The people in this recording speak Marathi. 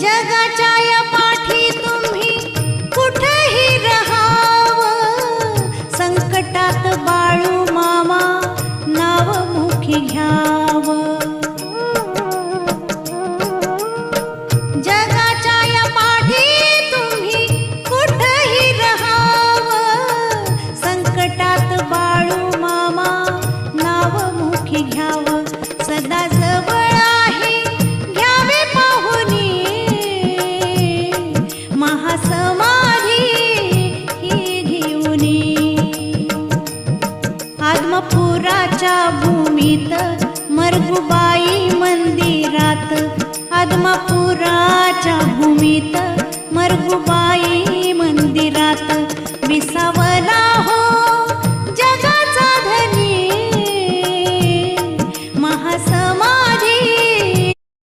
जगाच्या या पाठी तुम्ही कुठेही राहाव? संकटात बाळू मामा नाव मुखी घ्यावं. आदमपुराच्या भूमीत मरगुबाई मंदिरात आदमापुराच्या भूमीत मरगुबाई